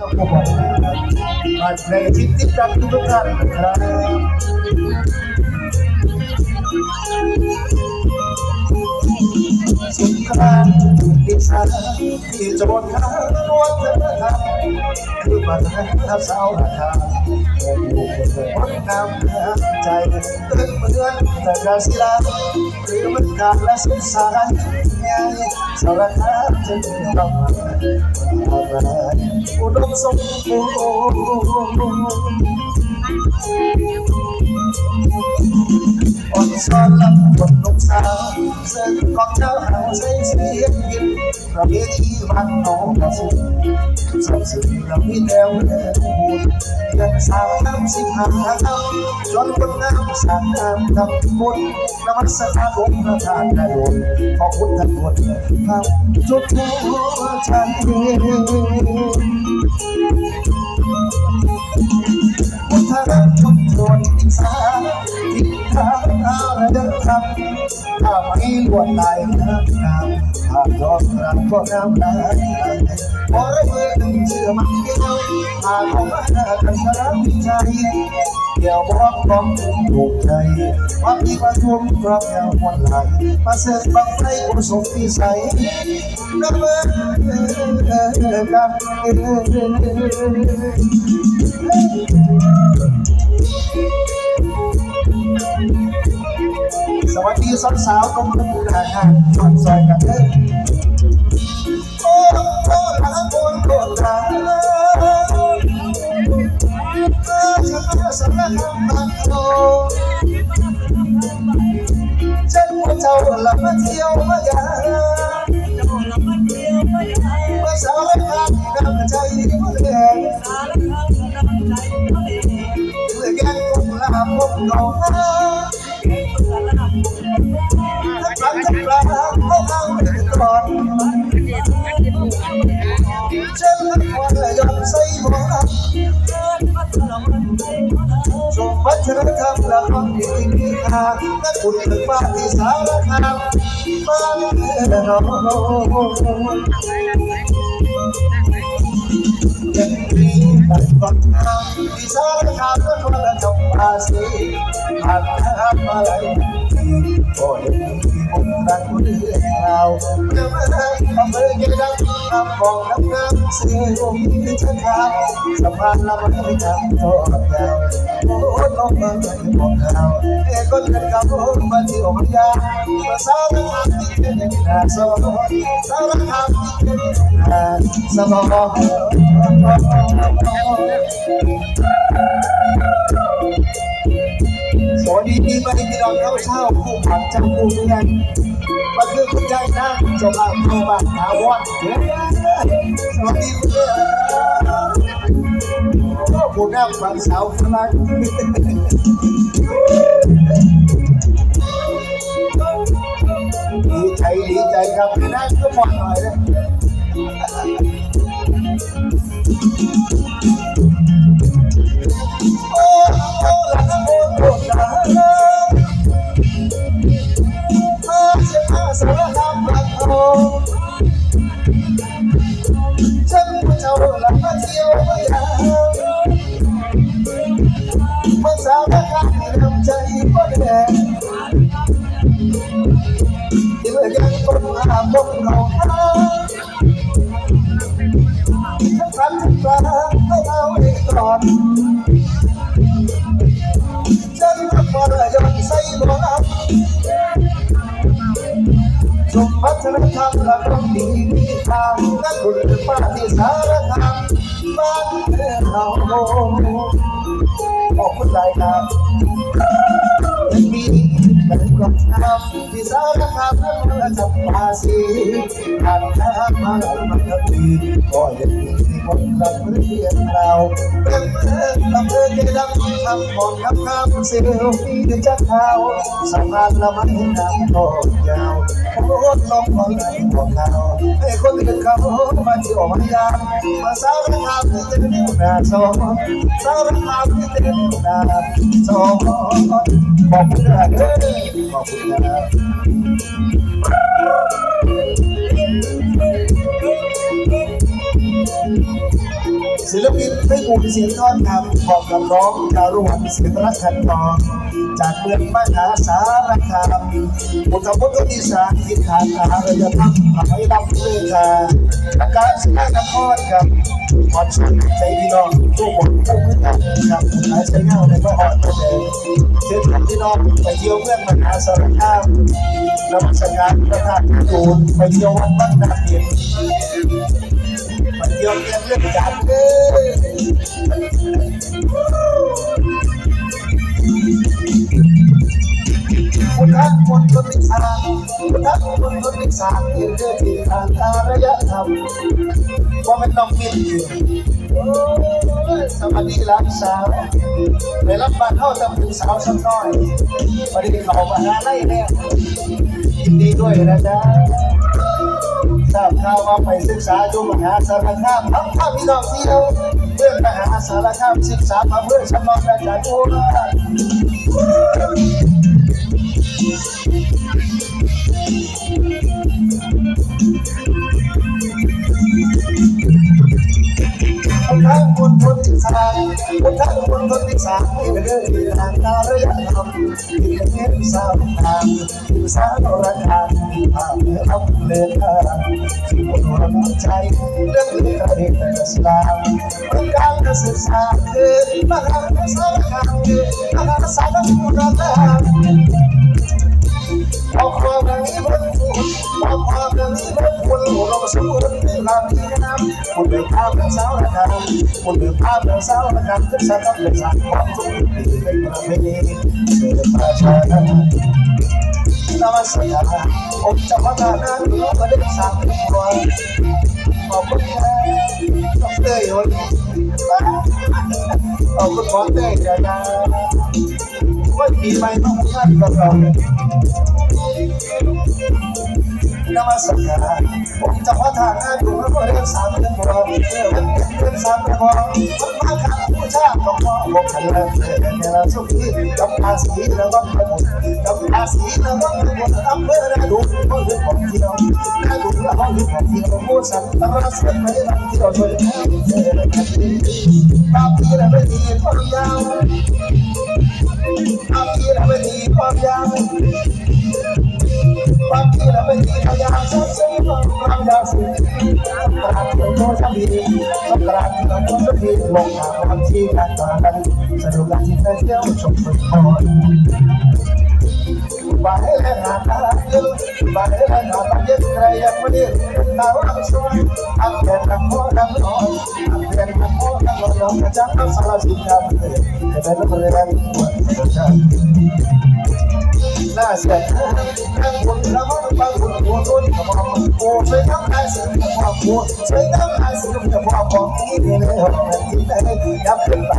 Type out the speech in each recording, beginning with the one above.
ผมบอกมาในทิศที่รักทุกท่านนะครับสงครามที่สานที่จะบนทางวัฒนธรรมคือมาทางทับเสาราคาเมื่ออยู่บนเรือวัดน้ำใจเตือนเมือนแต่กาศิลาหรือมันการและสงสารใหญ่สารคา มจะมีเราอะไรอุดมสมบูรณ์อ่อนซ้อนลำบนลูก สาวเส้นของเจ้าหาใส่เสียงยินประเพณีบ้านน้องกระสุนสอบสื่อเรามีแนวแนวบุญยังสาวน้ำสิงหาคำจนคนงามสามน้ำดำบุญนมัสการองค์พระธาตุนาโดนขอบคุณท่านหมดครับจุดหัวใจพุทธะทุก คนสาทิศทางอะไรเดินทางถ้าไม่ลวดลายงามงามถ้ายอมรับก็งามได้ขอให้เมื่อหนึ่งเชื่อมันเดียวหากของมาหน้ากันกระวิจัยเดี๋ยวบอกต้องถูกใจความที่มาทุ่มเพราะแนววันไหลมาเสกบังไฟอุสมพิสัยน้ำมันกันเอง สวัสดีสาวสาวๆตรงนี้นะฮะชวนซอยกันเด้อโอ้โอ้ลาโอนโกตาฉันมาสารคามบางโตฉันว่าเจ้าละมาเที่ยวมายามาสาร ชมวัฒนธรรมและความดีมีค่าและคุณถึงบ้านที่สารคามบ้านเอ๋ยังมีแต่ความงามที่สารคามและคนละจงภาษี হাসে মাথা মালাই। ก็ยังมีคนรักเดียวจะมาได้ทำเพื่อจะได้ทำบอกน้ำน้ำเสียงที่ฉันทำสะพานละมันไม่ทำโทษยาวโอ้น้องมันไม่บอกเราเอ้คนเดินกับผมมาที่อมยาภาษาละคำที่เป็นย่งนาสนสารคำที่เป็นน่าสมอง สดีปีม่พี่น้องเข้าเช่าผู้ผักจังผู้เรียนมันคือคุณยายนะจงอาเข้าบ้านถาวรเย้สวัสดีคุณเด้อผู้นำฝันสาวฝรั่งดีใจดีใจครับนัก็มองหน่อยนะโมันสาวละคามน้ำใจบ่แดงที่เมื่อยังคนอาบกเราหาฉันพันถึงปลาให้เอาไว้ก่อนฉันรักว่าอยากใส่บ่อชมวัฒนธรรมและความดีมีทางนักบุญป้าที่สารคามบ้านเมืองเรา ขอบคุณหลายครับยังมีเป็นความงามที่สารคามนั้นมาจับภาษีผ่านน้ำมาแล้วมันก็ดีก็ยังมีคนรักเรียนเราเป็นเพื่อนลำเลินดังทำมอกับข้ามเซลฟี่จะเข้าสะพานละมันน้ำตกยาว โคตรลมก็ไหลของเราให้คนที่เป็นเขามาที่ออกมายามมาสารคาพที่เต็มหน้าสองสารคาพที่เต็มหน้าสองบอบคุณนะเด้อบอบคุณน ศิลปินไม่บูเสียงท่อดคำบอกกับน้องดาวรุ่งเสียงรักขันทองจากเมืองมหาสารคามอุตพุทธนิสานทิศทางอาระยธรรมหอยลำเลยค่ะอาการสนานครครับขอชวนใจพี่น้องทุกคนทุกพื้นที่ครับหายใช้เงาในพระหอดพระเดชเชิญชวนพี่น้องไปเที่ยวเมืองมหาสารคามนมัสการพระธาตุตูนไปเที่ยววัดบ้านนาเพียน มันเดียวเรียนเรื่องจันเด้พุทธมนต์คนนิสานพุทธมนคนนิสานที่เรื่องที่ทางอารยธรรมว่าไมันต้องมีโอ้ยสวัสดีหลานสาวไปรับบ้านเข้าจำเป็นสาวสักน้อยวันนี้เขามาหาไล่แล้วยินดีด้วยนะจ๊ะ ทราบข่าวว่าไปศึกษาอยู่มหาสารคามทั้งข้าพี่น้องที่เราเพื่อนมหาสารคามศึกษามาเพื่อชำนาญการโอ้ค คนที่สามคนทั้งคนคนที่สามที่เป็นเรื่องที่ทางการระยะทำที่เป็นเรื่องสาวทางที่สาวระคามที่ผ่านเอาเดินทางที่บนหัวใจเรื่องเรื่องเรื่องสลามเรื่องการศึกษาคือมหาสารคามคือมหาสารคามพอความรักนี้มันฟูพอความรักนี้มันฟูเราสมบูรณ์ในลำนี้น้ำ คุณเดือดภาพเป็นสาวระคำคุณเดือดภาพเป็นสาวระคำขึ้นสักกับเลยสักความสุขที่เป็นประเพณีเป็นประชาชนนวัสการผมจะพัฒนาหรือประเด็นสามตัวขอบคุณครับต้องเตยวันขอบคุณของเตยนะว่าปีใหม่ต้องท่านกับเรานมัสกา รผมจะพัฒนาดูแล้วก็เรียนสามเดือนพอเรียนสามเดือนพอมันมาขับผู้ชาติของพ่อผมขันเลยเนี่ยเราสุขีกับภาษีแล้วก็ขบุกับภาษีแล้วก็ขบุอำเภอได้ดูก็เรื่องของเที่ยวได้ดูแล้วก็เรื่องของเที่ยวผู้สันตระเสียไม่ได้ที่เราช่วยบางทีเราไม่ดีความยาวบางทีเราไม่ดีความยาวบางทีเราไม่ดีพยายามซักซีความยาวสูงกราเป็นทีกระดาษเป็นโน้ตสักทีลงหาความที่การต่อกันที่ได้เที่ยวชมเป็นพอให้แรานตาเราเยอะใครยังไม่ได้ ตาว่าสวยอันเด่นอันโมดังนอนอันเด่นอันโมดังนอนกระ จังอันสารสินค้าจะได้รู้เลยนะว่าน่าเสียทั้งคนแล้วก็บางคนหัวต้นกับความโอ้ช่วยทำให้สิ่งที่ความโอ้ช่วยทำให้สิ่งที่ความองที่นี่เลยหอมที่ไหนยับเป็นไป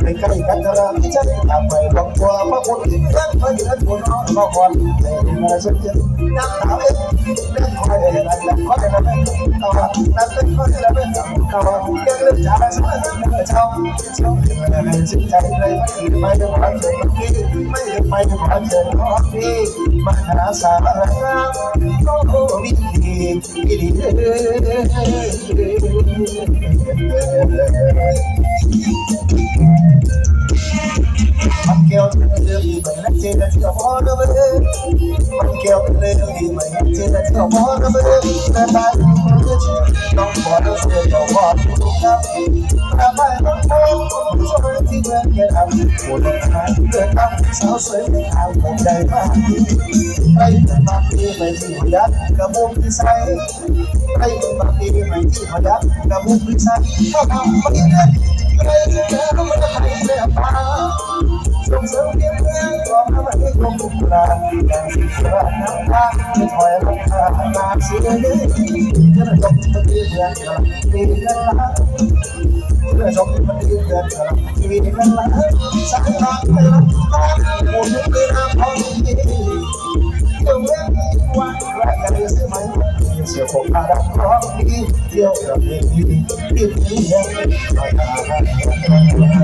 ไปใกล้กันกระที่ฉันทำไปบอกตัวพระคุณเพื่อนเพื่อนเพื่อนคนน้องก็คนในมาสุดที่นักหนาเองเล่นคอยอะไรแล้วคอยอะไรไม่ต่อนักเล่นคอยอะไรไม่ต่อยังเล่นจ่ายสักเรื่อเช่าเช่าอะไรสิ่งใจเลยไม่ได้ความเชื่อที่ไม่ได้ไม่ได้ความเชื่อที่มหาสารคามก็มีมันเกี่ยว กับเรื่องที่มันเจอที่พอนะเว้ ยมันเกี่ยวกับเรื่องที่มันเจอที่พอนะเว้ยแต่ตายต้องขอเสียต้องขอทุกคำทำไมต้องโกงช่วยที่เมืองเกิดทำคนทางเกิดทำสาวสวยไม่ทำผมใจมากไปเป็นบางทีไม่ที่หัวยัดกระบุงที่ใส่ไปเป็นบางทีไม่ที่หัวยัดกระบุงที่ใส่ก็ทำไม่ได้ใครจะเจอมาส่งเสริมเพียงเพียงกล่อมให้มันได้คงทุกราอย่างที่เชื่อน้ำตาไม่คอยรักษาตาเสียเลยจะได้จบมันดีเดือนละดีกันละเพื่อจบมันดีเดือนละดีกันละสักครั้งไปรับตาหมุนไปน้ำพองดีเดี๋ยวเรื่อง เสียผมอาดับร้องดีเที่ยวกับเพลงดีที่นี้ยังไม่ตา